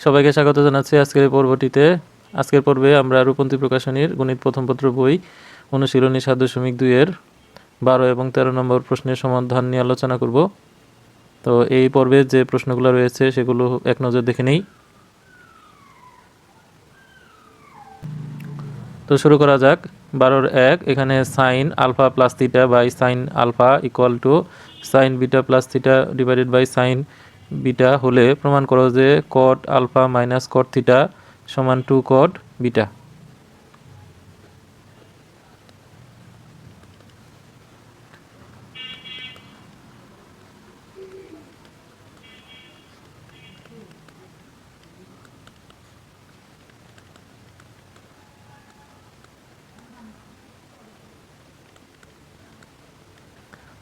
সবাইকে স্বাগত জানাচ্ছি আজকের পর্বটিতে। আজকের পর্বে আমরা রূপন্তী প্রকাশনীর গণিত প্রথম পত্র বই অনুশীলনী সাত দশমিক দুইয়ের বারো এবং তেরো নম্বর প্রশ্নের সমাধান নিয়ে আলোচনা করব। তো এই পর্বে যে প্রশ্নগুলো রয়েছে সেগুলো এক নজর দেখে নেই। তো শুরু করা যাক। বারোর এক, এখানে sine alpha plus theta by sine alpha equal to sine beta plus theta divided by sine beta হলে প্রমাণ করো যে cot alpha minus cot theta সমান টু কট বিটা।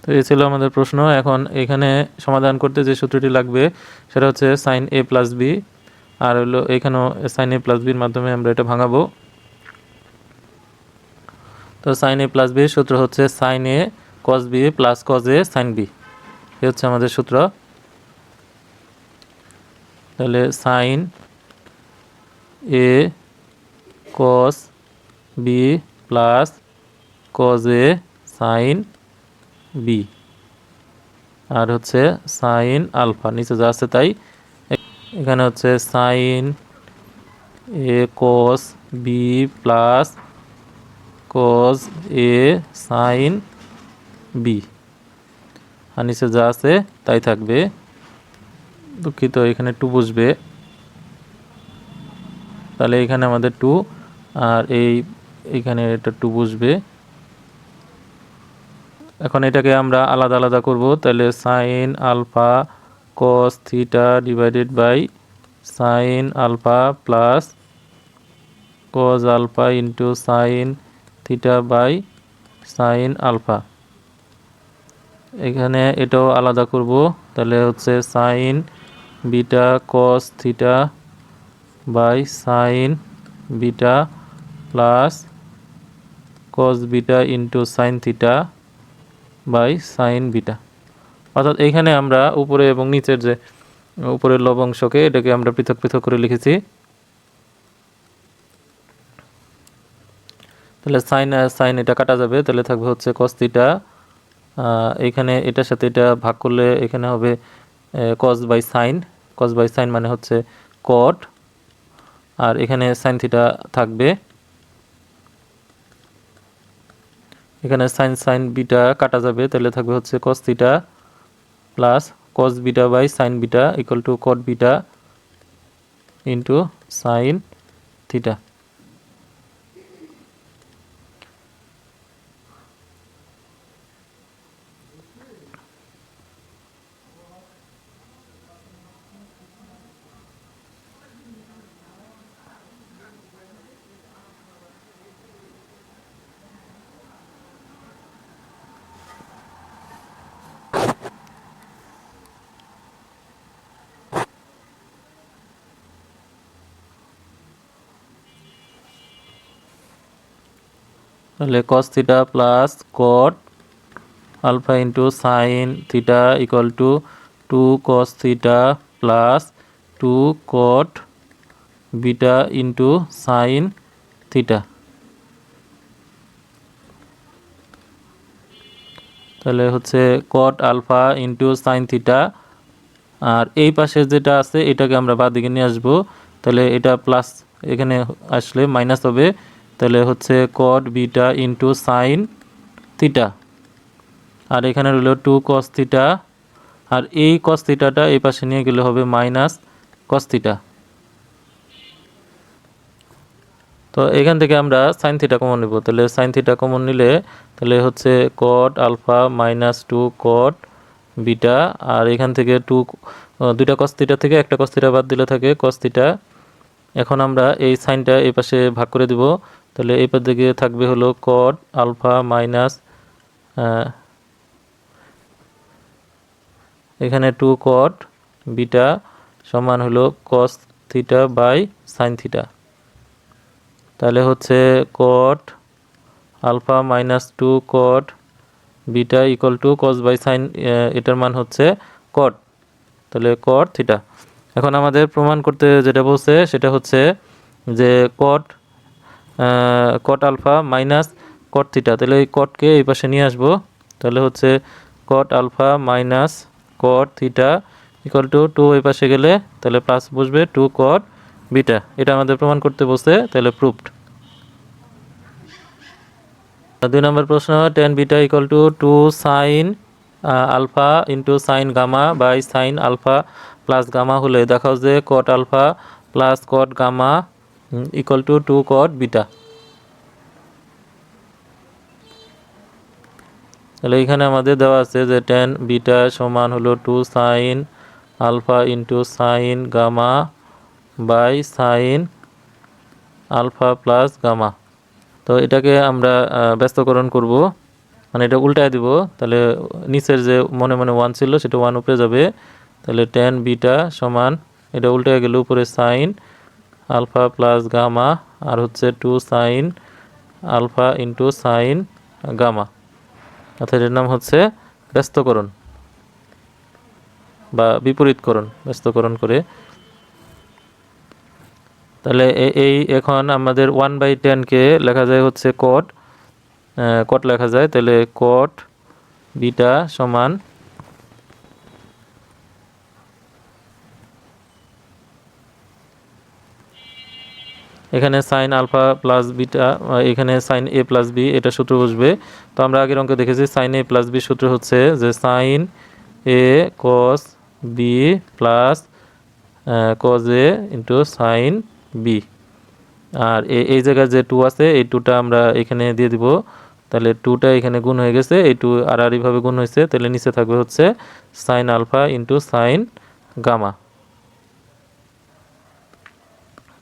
তো এই ছিল আমাদের প্রশ্ন। এখন এখানে সমাধান করতে যে সূত্রটি লাগবে, সেটা হচ্ছে সাইন এ প্লাস বি আর হলো এখানেও সাইন এ প্লাস বির মাধ্যমে আমরা এটা ভাঙাবো। তো সাইন এ প্লাস বি সূত্র হচ্ছে sine A cos B plus cos A sine B A হচ্ছে আমাদের সূত্র। তাহলে sine A cos B plus cos A sine B আর হচ্ছে সাইন আলফা, নিচে যা আছে তাই। এখানে হচ্ছে sine A cos B plus cos A sine B আর নিচে যা আছে তাই থাকবে। দুঃখিত, এখানে টু বসবে। তাহলে এখানে আমাদের টু আর এই এখানে এটা টু বসবে। এখন এটাকে আমরা আলাদা আলাদা করব। তাহলে sine alpha cos theta divided by sine alpha plus cos alpha into sine theta by sine alpha এখানে এটাও আলাদা করব। তাহলে হচ্ছে sine beta cos theta by sine beta plus cos beta into sine theta by sine beta. অর্থাৎ এইখানে আমরা উপরে এবং নিচের যে উপরের লবংশকে এটাকে আমরা পৃথক পৃথক করে লিখেছি। তাহলে সাইন সাইন এটা কাটা যাবে, তাহলে থাকবে হচ্ছে কস্তিটা এখানে এটার সাথে এটা ভাগ করলে এখানে হবে cos by sine. Cos by sine মানে হচ্ছে কট আর এখানে সাইন থিটা থাকবে। এখানে সাইন সাইন বিটা কাটা যাবে, তাহলে থাকবে হচ্ছে cos theta plus cos beta by sine beta equal to cot beta into sine theta তাহলে cos theta plus cot alpha into sine theta equal to two cos theta plus two cot beta into sine theta তাহলে হচ্ছে cot alpha into sine theta আর এই পাশে যেটা আছে এটাকে আমরা বাদ দিকে নিয়ে আসব। তাহলে এটা প্লাস এখানে আসলে মাইনাস হবে। তাহলে হচ্ছে cot beta into sine theta আর এখানে রইল টু কস থিটা আর এই কস থিটাটা এই পাশে নিয়ে গেলে হবে মাইনাস কস থিটা তো এখান থেকে আমরা সাইন থিটা কমন নেব। তাহলে সাইন থিটা কমন নিলে তাহলে হচ্ছে cot alpha minus two cot beta আর এখান থেকে টু দুইটা কস্তিটা থেকে একটা কস্তিটা বাদ দিলে থাকে কস্তিটা এখন আমরা এই সাইনটা এই পাশে ভাগ করে দিব। তাহলে এই পাশ দিকে থাকবে হলো কট আলফা মাইনাস এখানে টু কট বিটা সমান হলো cos theta by sine theta তাহলে হচ্ছে cot alpha minus two cot beta equal to cos by sine এটার মান হচ্ছে কট তাহলে কট থিটা এখন আমাদের প্রমাণ করতে যেটা বলছে, সেটা হচ্ছে যে cot cot alpha minus cot theta তাহলে এই কটকে এই পাশে নিয়ে আসব। তাহলে হচ্ছে cot alpha minus cot theta equal to two এই পাশে গেলে তাহলে প্লাস বসবে টু কট বিটা এটা আমাদের প্রমাণ করতে বসে, তাহলে প্রুফড দুই নম্বর প্রশ্ন tan beta equal to two sine alpha into sine gamma by sine alpha plus gamma হলে দেখাও যে cot alpha plus cot gamma equal to two cot beta তাহলে এখানে আমাদের দেওয়া আছে যে টেন বিটা সমান হলো two sine alpha into sine gamma by sine alpha plus gamma তো এটাকে আমরা ব্যস্তকরণ করব। মানে এটা উল্টায় দিব। তাহলে নিচের যে মনে মনে ওয়ান ছিল, সেটা ওয়ান উপরে যাবে। তাহলে টেন বিটা সমান, এটা উল্টে গেলে উপরে সাইন আলফা প্লাস গামা, আর হচ্ছে two sine alpha into sine gamma. অর্থাৎ এর নাম হচ্ছে ব্যস্তকরণ বা বিপরীতকরণ, ব্যস্তকরণ করে। তাহলে এই এখন আমাদের ওয়ান বাই টেনকে লেখা যায় হচ্ছে কট কট লেখা যায়। তাহলে কট বিটা সমান এখানে সাইন আলফা প্লাস বিটা এখানে সাইন এ প্লাস বি এটা সূত্র বসবে। তো আমরা আগের অঙ্কে দেখেছি সাইন এ প্লাস বি সূত্র হচ্ছে যে sine A cos B plus cos A into sine B আর এই জায়গায় যে টু আছে, এই টুটা আমরা এখানে দিয়ে দিব। তাহলে টুটা এখানে গুণ হয়ে গেছে, এই টু আর আর এইভাবে গুণ হয়েছে, তাহলে নিচে থাকবে হচ্ছে sine alpha into sine gamma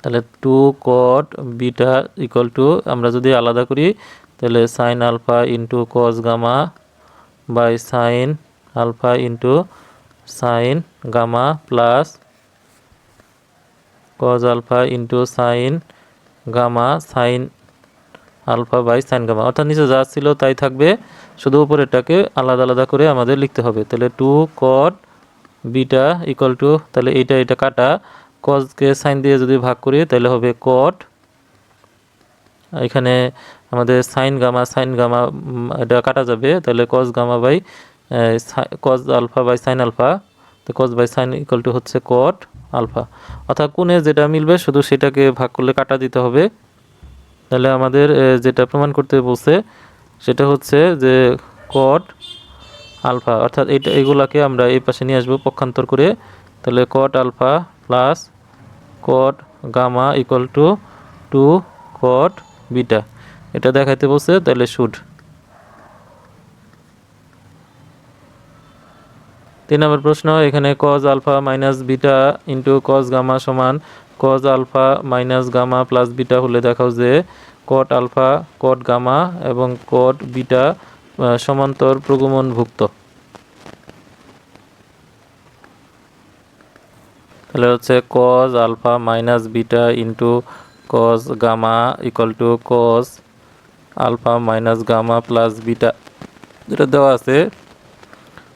তাহলে two cot beta equal to আমরা যদি আলাদা করি, তাহলে sine alpha into cos gamma by sine alpha into sine gamma plus cos alpha into sine gamma sine alpha by sine gamma অর্থাৎ নিচে যা ছিল তাই থাকবে, শুধু উপরেরটাকে আলাদা আলাদা করে আমাদের লিখতে হবে। তাহলে two cot beta equal to তাহলে এইটা এটা কাটা। কজকে সাইন দিয়ে যদি ভাগ করি, তাহলে হবে কট এখানে আমাদের সাইন গামা সাইন গামা এটা কাটা যাবে, তাহলে cos gamma by cos alpha by sine alpha তো cos by sine equal to হচ্ছে কট আলফা অর্থাৎ কোণে যেটা মিলবে, শুধু সেটাকে ভাগ করলে কাটা দিতে হবে। তাহলে আমাদের যেটা প্রমাণ করতে বলছে, সেটা হচ্ছে যে কট আলফা অর্থাৎ এইটা এগুলাকে আমরা এই পাশে নিয়ে আসব, পক্ষান্তর করে। তাহলে cot alpha plus cot gamma equal to two cot beta এটা দেখাইতে বলছে, তাহলে শুড তিন নম্বর প্রশ্ন, এখানে cos alpha minus beta into cos gamma সমান cos alpha minus gamma plus beta হলে দেখাও যে কট আলফা কট গামা এবং কট বিটা সমান্তর প্রগমনভুক্ত। তাহলে হচ্ছে cos alpha minus beta into cos gamma equal to cos alpha minus gamma plus beta যেটা দেওয়া আছে।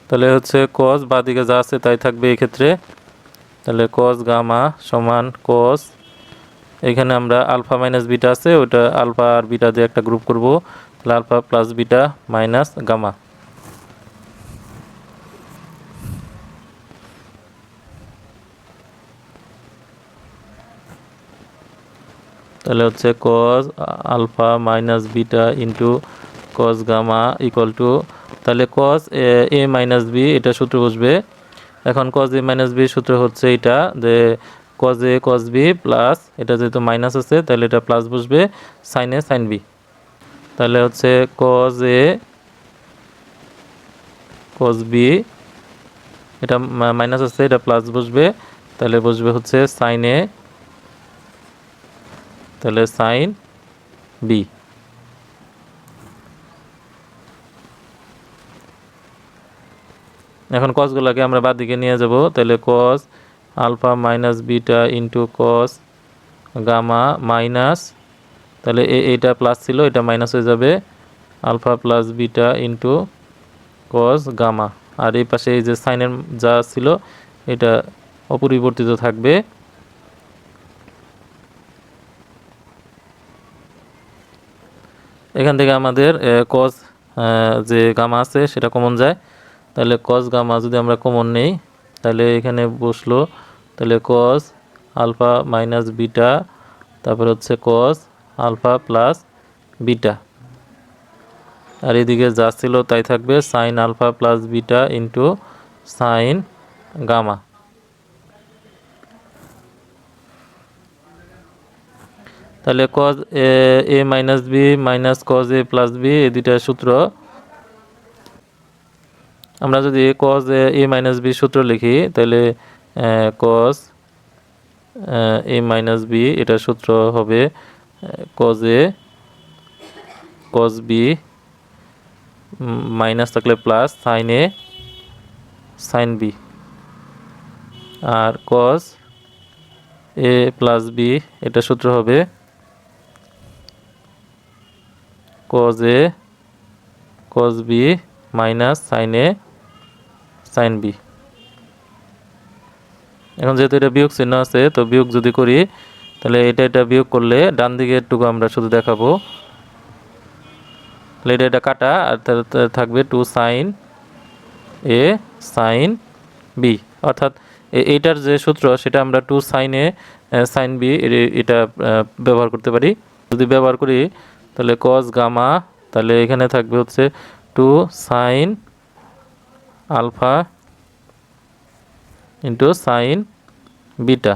তাহলে হচ্ছে কজ বাদিকে যা আছে তাই থাকবে এই ক্ষেত্রে তাহলে কজ গামা সমান কজ এখানে আমরা আলফা মাইনাস বিটা আছে, ওটা আলফা আর বিটা দিয়ে একটা গ্রুপ করব। তাহলে alpha plus beta minus gamma তাহলে হচ্ছে cos alpha minus beta into cos gamma equal to তাহলে কজ এ মাইনাস বি এটা সূত্র বসবে। এখন কজ এ মাইনাস বি সূত্র হচ্ছে এটা, যে cos A cos B plus এটা যেহেতু মাইনাস আছে, তাহলে এটা প্লাস বসবে সাইন এ সাইন বি তাহলে হচ্ছে কজ এ কজ বি এটা মাইনাস আছে, এটা প্লাস বসবে, তাহলে বসবে হচ্ছে সাইন এ তাহলে সাইন বি এখন কসগুলোকে আমরা বাদ দিকে নিয়ে যাব। তাহলে cos alpha minus beta into cos gamma minus তাহলে এইটা প্লাস ছিল, এটা মাইনাস হয়ে যাবে alpha plus beta into cos gamma আর এই পাশে এই যে সাইনের যা ছিল, এটা অপরিবর্তিত থাকবে। এখান থেকে আমাদের কজ যে গামা আছে সেটা কমন যায়। তাহলে কজ গামা যদি আমরা কমন নেই, তাহলে এখানে বসল, তাহলে কজ আলফা মাইনাস বিটা তারপর হচ্ছে কজ আলফা প্লাস বিটা আর এদিকে যা ছিল তাই থাকবে sine alpha plus beta into sine gamma তাহলে cos A A minus B minus cos A plus B এই দুইটা সূত্র। আমরা যদি কজ এ মাইনাস বি সূত্র লিখি, তাহলে কজ এ মাইনাস বি এটা সূত্র হবে cos A cos B minus থাকলে plus sine A sine B R cos A plus B এটা সূত্র হবে cos A cos B minus sine A sine B এখন যেহেতু এটা বিয়োগ চিহ্ন আছে, তো বিয়োগ যদি করি, তাহলে এটা এটা বিয়োগ করলে ডান দিকের টুকু আমরা শুধু দেখাবো। তাহলে এটা এটা কাটা, আর থাকবে two sine A sine B অর্থাৎ এইটার যে সূত্র, সেটা আমরা two sine A sine B এটা ব্যবহার করতে পারি। যদি ব্যবহার করি তাহলে কস গামা তাহলে এখানে থাকবে হচ্ছে two sine alpha into sine beta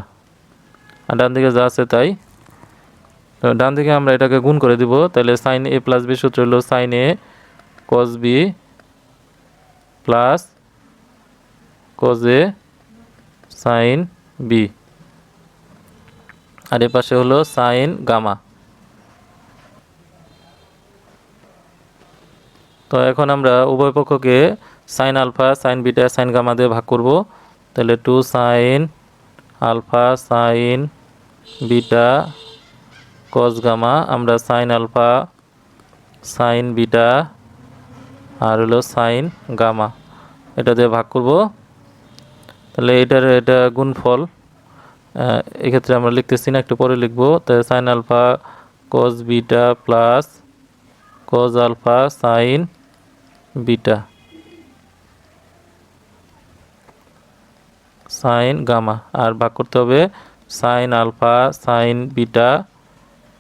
আর ডান দিকে যা আছে তাই। ডান দিকে আমরা এটাকে গুণ করে দিব, তাহলে সাইন এ প্লাস বি সূত্র হলো sine A cos B plus cos A sine B আর এ পাশে হলো সাইন গামা তো এখন আমরা উভয় পক্ষকে sine alpha sine beta sine gamma দিয়ে ভাগ করব। তাহলে two sine alpha sine beta cos gamma আমরা সাইন আলফা সাইন বিটা আর হলো সাইন গামা এটা দিয়ে ভাগ করব। তাহলে এটার এটা গুণফল এক্ষেত্রে আমরা লিখতেছি না, একটু পরে লিখব। তাহলে sine alpha cos beta plus cos alpha sine beta. Sine gamma. আর ভাগ করতে হবে সাইন আলফা, সাইন বিটা,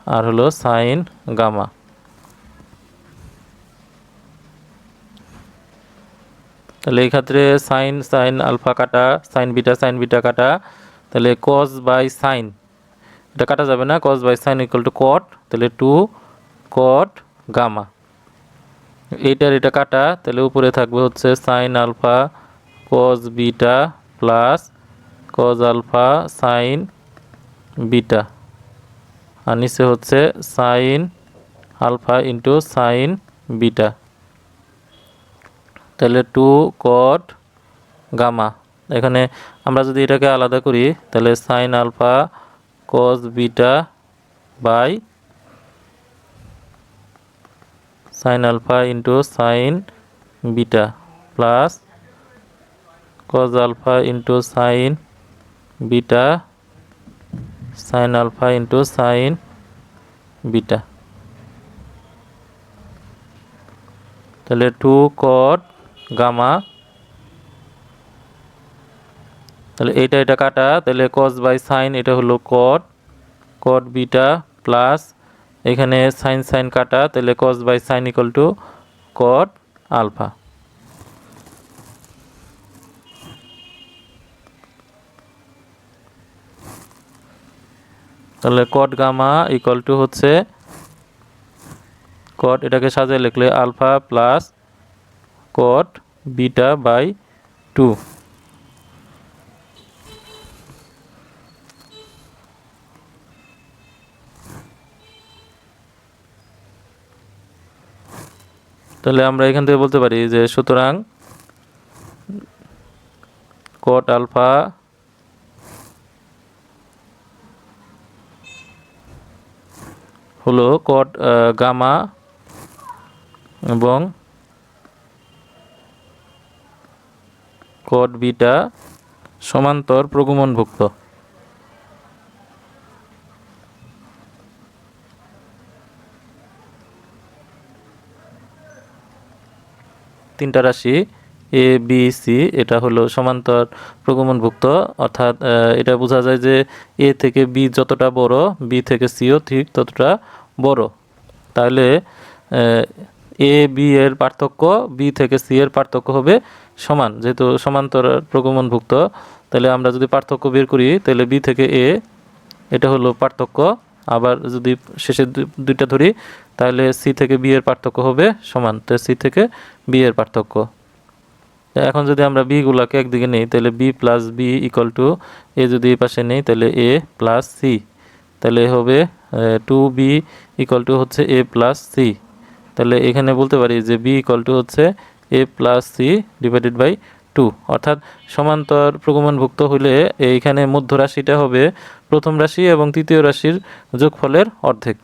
আর হলো সাইন গামা। তাহলে এই ক্ষেত্রে সাইন সাইন আলফা কাটা, সাইন বিটা সাইন বিটা কাটা। তাহলে কজ বাই সাইন এটা কাটা যাবে না cos by sine equal to cot তাহলে টু কট গামা এইটার এটা কাটা, তাহলে উপরে থাকবে হচ্ছে sine alpha cos beta plus cos alpha sine beta আর নিচে হচ্ছে sine alpha into sine beta তাহলে টু কট গামা এখানে আমরা যদি এটাকে আলাদা করি, তাহলে sine alpha cos beta by sine alpha into sine beta plus cos alpha into sine beta sine alpha into sine beta তাহলে টু কট গামা তাহলে এইটা এটা কাটা, তাহলে কস বাই সাইন এটা হলো কট কট বিটা প্লাস এখানে sine sine কাটা, তাহলে cos by sine equal to cot alpha তাহলে কট গামা ইকুয়াল টু হচ্ছে কট এটাকে সাজিয়ে লিখলে alpha plus cot beta by two তাহলে আমরা এখান থেকে বলতে পারি যে সুতরাং কট আলফা হলো কট গামা এবং কট বিটা সমান্তর প্রগমনভুক্ত। তিনটা রাশি এ বি সি এটা হলো সমান্তর প্রগমনভুক্ত। অর্থাৎ এটা বোঝা যায় যে এ থেকে বি যতটা বড় বি থেকে সিও ঠিক ততটা বড়। তাহলে এ বি এর পার্থক্য বি থেকে সি এর পার্থক্য হবে সমান। যেহেতু সমান্তর প্রগমনভুক্ত, তাহলে আমরা যদি পার্থক্য বের করি, তাহলে বি থেকে এ এটা হলো পার্থক্য আবার যদি শেষের দুইটা ধরি, তাহলে সি থেকে বি এর পার্থক্য হবে সমান। তো সি থেকে বি এর পার্থক্য। এখন যদি আমরা বি গুলাকে একদিকে নেই, তাহলে B plus B equal to A যদি এই পাশে নেই, তাহলে এ প্লাস সি তাহলে হবে টু বি ইকুয়াল টু হচ্ছে এ প্লাস সি তাহলে এখানে বলতে পারি যে বি ইকুয়াল টু হচ্ছে A plus C divided by two অর্থাৎ সমান্তর প্রগমনভুক্ত হলে এইখানে মধ্য রাশিটা হবে প্রথম রাশি এবং তৃতীয় রাশির যোগফলের অর্ধেক।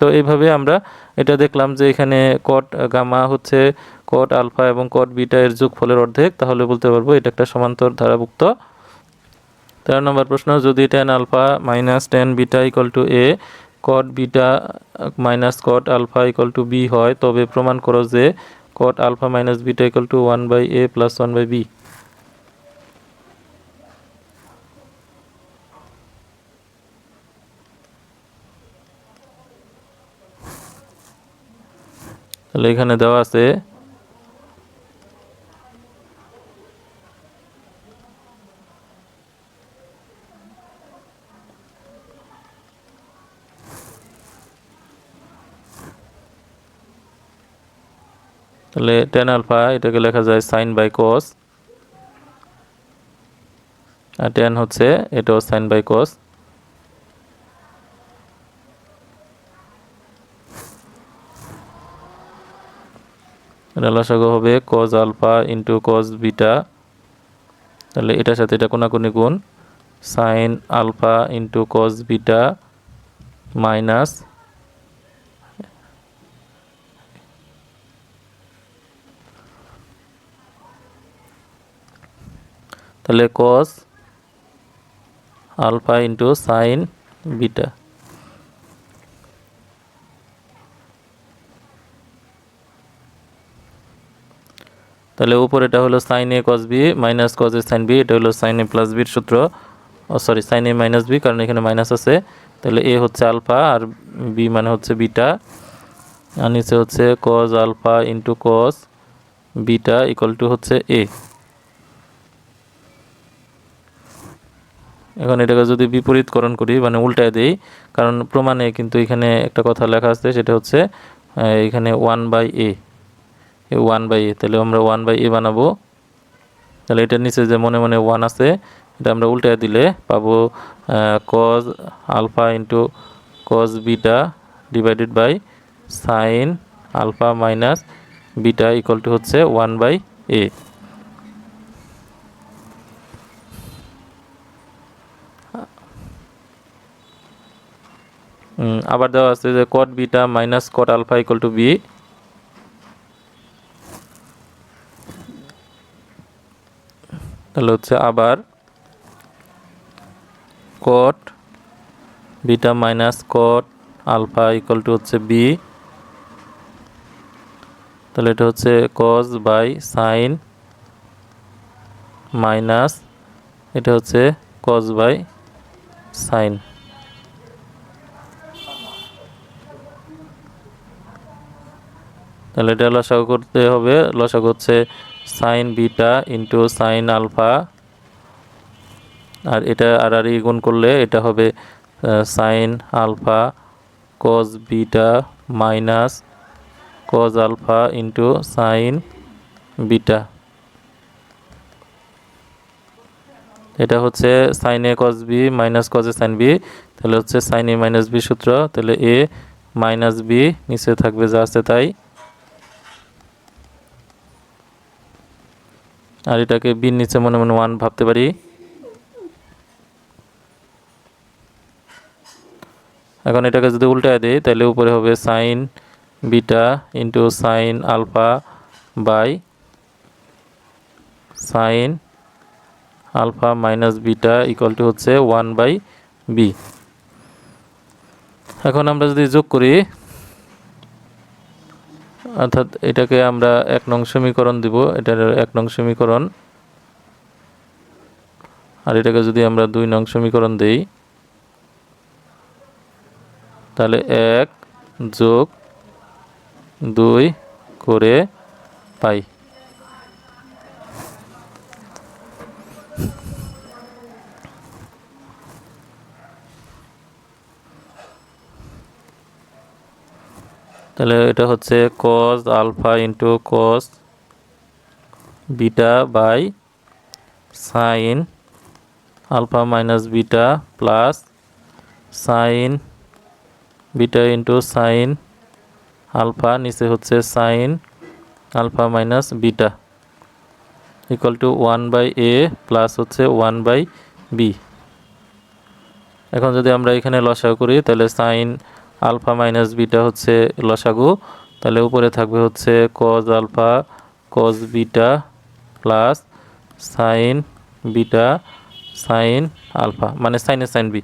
তো এইভাবে আমরা এটা দেখলাম যে এখানে কট গামা হচ্ছে কট আলফা এবং কট বিটা এর যোগফলের অর্ধেক। তাহলে বলতে পারব এটা একটা সমান্তর ধারাভুক্ত। তেরো নম্বর প্রশ্ন, যদি tan alpha minus tan beta equal to A cot beta minus cot alpha equal to B হয়, তবে প্রমাণ করো যে cot alpha minus beta equal to one by A plus one by B তাহলে এখানে দেওয়া আছে তাহলে টেন আলফা এটাকে লেখা যায় সাইন বাই কস আর টেন হচ্ছে এটাও সাইন বাই কস এটা লসাগু হবে cos alpha into cos beta, তাহলে এটার সাথে এটা কোনাকুনি গুণ sine alpha into cos beta minus তাহলে cos alpha into sine beta. তাহলে উপর এটা হলো sine A cos B minus cos A sine B এটা হলো সাইন এ প্লাস বির সূত্র। Sorry sine A minus B কারণ এখানে মাইনাস আছে। তাহলে এ হচ্ছে আলফা আর বি মানে হচ্ছে বিটা আর নিচে হচ্ছে cos alpha into cos beta equal to হচ্ছে এ এখন এটাকে যদি বিপরীতকরণ করি মানে উল্টায় দেই, কারণ প্রমাণে কিন্তু এখানে একটা কথা লেখা আছে, সেটা হচ্ছে এখানে one by A one by A তাহলে আমরা ওয়ান বাই এ বানাবো। তাহলে এটার নিচে যে মনে মনে ওয়ান আছে, এটা আমরা উল্টায় দিলে পাবো cos alpha into cos beta divided by sine alpha minus beta equal to হচ্ছে ওয়ান বাই এ আবার দেওয়া আছে যে cot beta minus cot alpha equal to B তাহলে হচ্ছে আবার cot beta minus cot alpha equal to হচ্ছে B তাহলে এটা হচ্ছে কজ বাই সাইন মাইনাস এটা হচ্ছে কজ বাই সাইন তাহলে এটা লসাগু করতে হবে, লসাগু হচ্ছে sine beta into sine alpha আর এটা আর আর গুণ করলে এটা হবে sine alpha cos beta minus cos alpha into sine beta এটা হচ্ছে sine A cos B minus কজে sine B তাহলে হচ্ছে সাইন এ মাইনাস বি সূত্র, তাহলে এ মাইনাস বি নিচে থাকবে যা আছে তাই। আর এটাকে বির নিচে মনে মনে ওয়ান ভাবতে পারি। এখন এটাকে যদি উল্টায় দিই, তাহলে উপরে হবে sine beta into sine alpha by sine alpha minus beta equal to one by B B এখন আমরা যদি যোগ করি অর্থাৎ এটাকে আমরা এক নং সমীকরণ দিব, এটার এক নং সমীকরণ। আর এটাকে যদি আমরা দুই নং সমীকরণ দেই, তাহলে এক যোগ দুই করে পাই। তাহলে এটা হচ্ছে cos alpha into cos beta by sine alpha minus beta plus sine beta into sine alpha নিচে হচ্ছে sine alpha minus beta equal to one by A plus হচ্ছে ওয়ান বাই বি এখন যদি আমরা এখানে লসাগু করি, তাহলে সাইন আলফা মাইনাস বিটা হচ্ছে লসাগু। তাহলে উপরে থাকবে হচ্ছে cos alpha cos beta plus sine beta sine alpha মানে সাইনে সাইন বি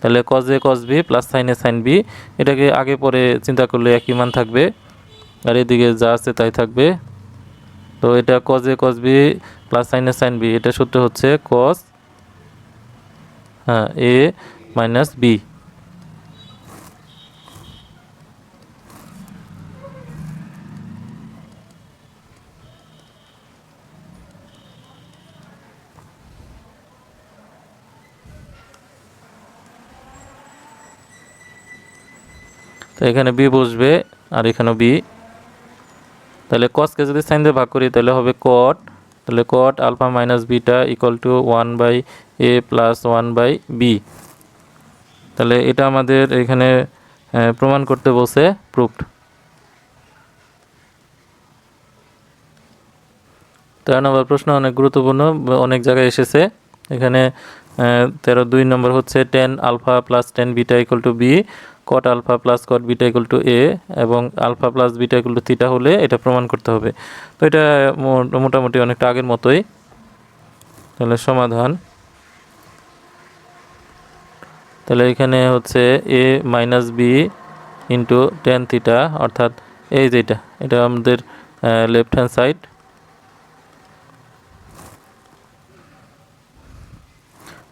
তাহলে কজে কজ বি প্লাস সাইনে সাইন বি এটাকে আগে পরে চিন্তা করলে একই মান থাকবে। আর এদিকে যা আছে তাই থাকবে। তো এটা কজে কজ বি প্লাস সাইনে সাইন বি এটা সূত্র হচ্ছে কস হ্যাঁ এ মাইনাস বি তো এখানে বি বসবে আর এখানেও বি। তাহলে কসকে যদি সাইন দিয়ে ভাগ করি, তাহলে হবে কট তাহলে cot alpha minus beta equal to one by A plus one by B তাহলে এটা আমাদের এখানে প্রমাণ করতে বসে প্রুফড তেরো নম্বর প্রশ্ন অনেক গুরুত্বপূর্ণ, অনেক জায়গায় এসেছে। এখানে তেরো দুই নম্বর হচ্ছে tan alpha plus tan beta equal to B cot alpha plus cot beta equal to A এবং alpha plus beta equal to theta হলে এটা প্রমাণ করতে হবে। তো এটা মোটামুটি অনেকটা আগের মতোই। তাহলে সমাধান। তাহলে এখানে হচ্ছে A minus B into tan theta অর্থাৎ এই যেটা এটা আমাদের লেফট হ্যান্ড সাইড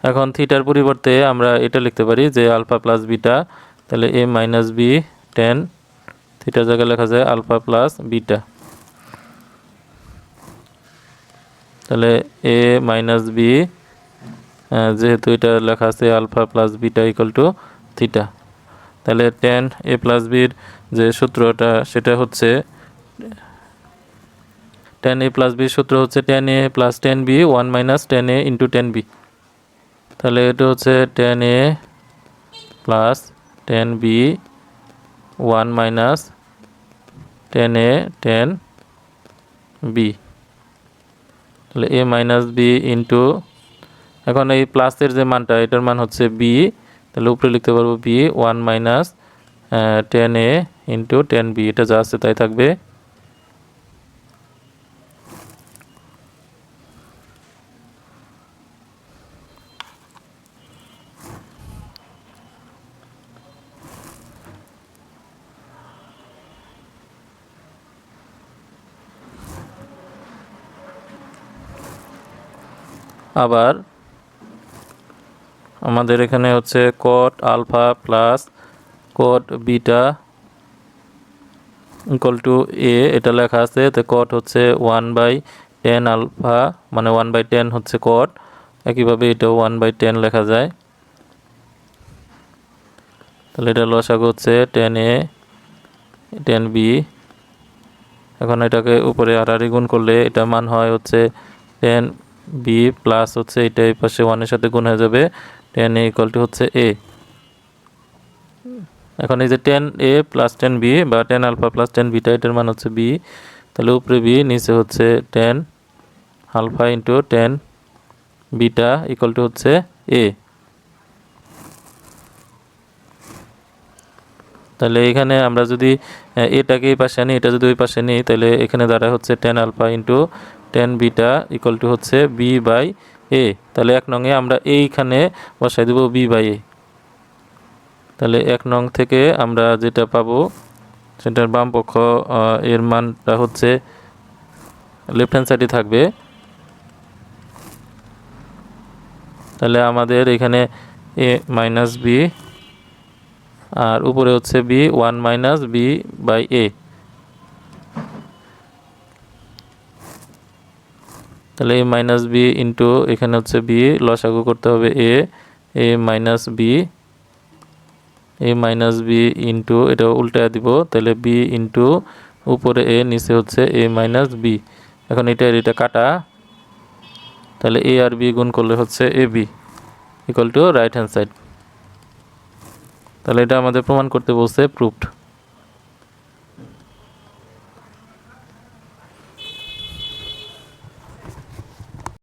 এখন থিটার পরিবর্তে আমরা এটা লিখতে পারি যে আলফা প্লাস বিটা তাহলে এ মাইনাস বি টেন থিটার জায়গায় লেখা যায় আলফা প্লাস বিটা তাহলে এ মাইনাস বি যেহেতু এটা লেখা আছে alpha plus beta equal to theta তাহলে টেন এ প্লাস বির যে সূত্রটা, সেটা হচ্ছে টেন এ প্লাস বির সূত্র হচ্ছে tan A plus tan B one minus tan A into tan B তাহলে এটা হচ্ছে tan A plus tan B one minus tan A tan B তাহলে এ মাইনাস বি ইন্টু এখন এই প্লাসের যে মানটা, এটার মান হচ্ছে বি তাহলে উপরে লিখতে পারব B one minus tan A into tan B এটা যা আছে তাই থাকবে। আবার আমাদের এখানে হচ্ছে cot alpha plus cot beta equal to A এটা লেখা আছে, তো কট হচ্ছে ওয়ান বাই টেন আলফা মানে ওয়ান বাই টেন হচ্ছে কট একইভাবে এটাও ওয়ান বাই টেন লেখা যায়। তাহলে এটা লসাগু হচ্ছে টেন এ টেন বি এখন এটাকে উপরে আড়াআড়ি গুণ করলে এটা মান হয় হচ্ছে টেন বি প্লাস হচ্ছে এটা এই পাশে ওয়ানের সাথে গুণ হয়ে যাবে। টেন এ ইকুয়াল টু হচ্ছে এ এখন এই যে tan A plus tan B বা tan alpha plus tan beta এটার মান হচ্ছে বি তাহলে উপরে বি নিচে হচ্ছে tan alpha into tan beta equal to হচ্ছে এ তাহলে এখানে আমরা যদি এটাকে এই পাশে আনি, এটা যদি ওই পাশে নিই তাহলে এখানে দাঁড়ায় হচ্ছে tan alpha into tan beta equal to হচ্ছে বি বাই এ তাহলে এক নংয়ে আমরা এইখানে বসাই দেবো বি বাই এ তাহলে এক নং থেকে আমরা যেটা পাবো সেটার বাম পক্ষ আহ, এর মানটা হচ্ছে লেফট হ্যান্ড সাইডে থাকবে। তাহলে আমাদের এখানে এ মাইনাস বি আর উপরে হচ্ছে B one minus B by A তাহলে এ মাইনাস বি ইন্টু এখানে হচ্ছে বি লসাগু করতে হবে A A minus B A minus B into এটা উল্টে দিব, তাহলে বি ইন্টু উপরে এ নিচে হচ্ছে এ মাইনাস বি এখন এটা এটা কাটা, তাহলে এ আর বি গুণ করলে হচ্ছে A B equal to right hand side তাহলে এটা আমাদের প্রমাণ করতে বলছে প্রুফড